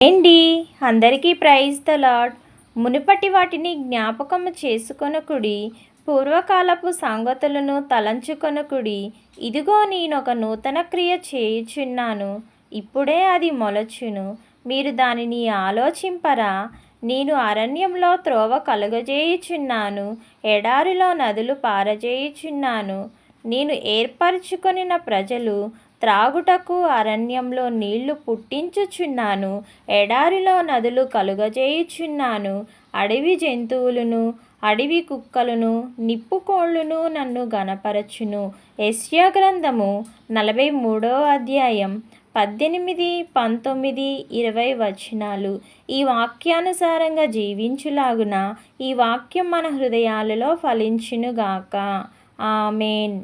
ఏండి అందరికీ praise the lord మునుపటి వాటిని జ్ఞాపకము చేసుకొనకుడి పూర్వకాలపు సంగతులను తలంచుకొనకుడి. ఇదిగో నేనొక నూతన క్రియ చేయుచున్నాను. ఇప్పుడే అది మొలచును. మీరు దానిని ఆలోచింపరా. నేను అరణ్యంలో త్రోవ కలుగజేయుచున్నాను. ఎడారిలో నదులు పారజేయుచున్నాను. నేను ఏర్పరచుకొనిన ప్రజలు త్రాగుటకు అరణ్యంలో నీళ్ళు పుట్టించుచున్నాను ఎడారిలో నదులు కలుగజేయుచున్నాను. అడవి జంతువులను అడవి కుక్కలను నిప్పుకోళ్ళును నన్ను గనపరచును యశ్యా గ్రంథము నలభై మూడో అధ్యాయం పద్దెనిమిది పంతొమ్మిది ఇరవై వచనాలు. ఈ వాక్యానుసారంగా జీవించులాగున ఈ వాక్యం మన హృదయాలలో ఫలించునుగాక. ఆమెన్.